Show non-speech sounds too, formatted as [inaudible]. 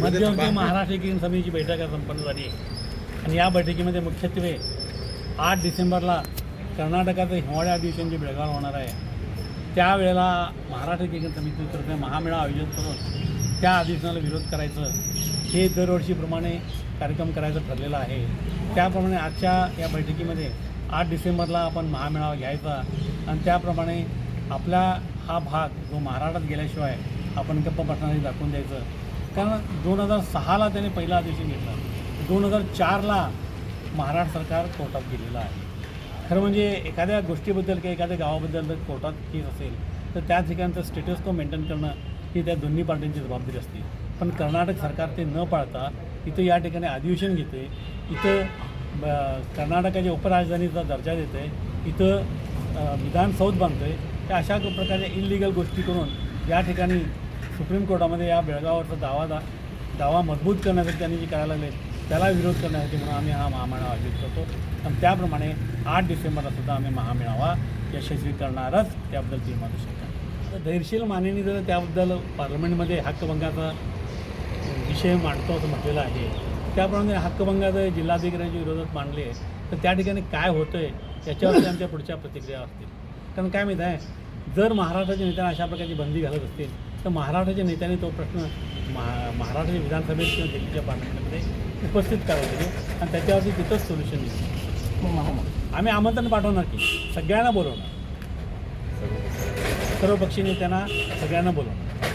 मध्यवर्ती महाराष्ट्र एकीकरण समितीची बैठक संपन्न झाली आहे. आणि या बैठकीमध्ये मुख्यत्वे आठ डिसेंबरला कर्नाटकाचं हिवाळी अधिवेशन जे बेळगाव होणार आहे. त्यावेळेला महाराष्ट्र एकीकरण समितीतर्फे महामेळा आयोजित करून त्या अधिवेशनाला विरोध करायचं हे दरवर्षीप्रमाणे कार्यक्रम करायचं ठरलेलं आहे. त्याप्रमाणे आजच्या या बैठकीमध्ये आठ डिसेंबरला आपण महामेळावा घ्यायचा आणि त्याप्रमाणे आपला हा भाग जो महाराष्ट्रात गेल्याशिवाय आपण गप्प बसणारी दाखवून द्यायचं. कारण दोन हजार सहाला त्याने पहिलं अधिवेशन घेतलं. दोन हजार चारला महाराष्ट्र सरकार कोर्टात गेलेलं आहे. खरं म्हणजे एखाद्या गोष्टीबद्दल किंवा एखाद्या गावाबद्दल जर कोर्टात केस असेल तर त्या ठिकाणचं स्टेटस तो मेंटेन करणं ही त्या दोन्ही पार्टींची जबाबदारी असते. पण कर्नाटक सरकार ते न पाळता इथं या ठिकाणी अधिवेशन घेते इथं ब- कर्नाटकाच्या उपराजधानीचा दर्जा देते इथं विधानसौध बांधतं आहे बांधतोय त्या अशा प्रकारच्या इलिगल गोष्टी करून या ठिकाणी सुप्रीम कोर्टामध्ये या बेळगावरचा दावा दा दावा मजबूत करण्यासाठी त्यांनी जे करायला लागले त्याला विरोध करण्यासाठी म्हणून आम्ही हा महामेळावा आयोजित करतो. आणि त्याप्रमाणे आठ डिसेंबरला सुद्धा आम्ही महामेळावा यशस्वी करणारच त्याबद्दल ती मार्गदर्शन तर धैर्यशील मानेनी जर त्याबद्दल पार्लमेंटमध्ये हक्कभंगाचा विषय मांडतो असं म्हटलेलं आहे त्याप्रमाणे हक्कभंगाचं जिल्हाधिकाऱ्यांच्या विरोधात मांडले तर त्या ठिकाणी काय होतं आहे याच्यावरती [coughs] आमच्या पुढच्या प्रतिक्रिया असतील. कारण काय माहीत आहे जर महाराष्ट्राच्या नेत्यांना अशा प्रकारची बंदी घालत असतील तर महाराष्ट्राच्या नेत्याने तो प्रश्न महा महाराष्ट्राच्या विधानसभेत किंवा दिल्लीच्या पार्लमेंटमध्ये उपस्थित करावा पाहिजे आणि त्याच्यावरती तिथंच सोल्युशन येईल आम्ही आमंत्रण पाठवणार की सगळ्यांना बोलवणार. सर्वपक्षी नेत्यांना सगळ्यांना बोलवणार.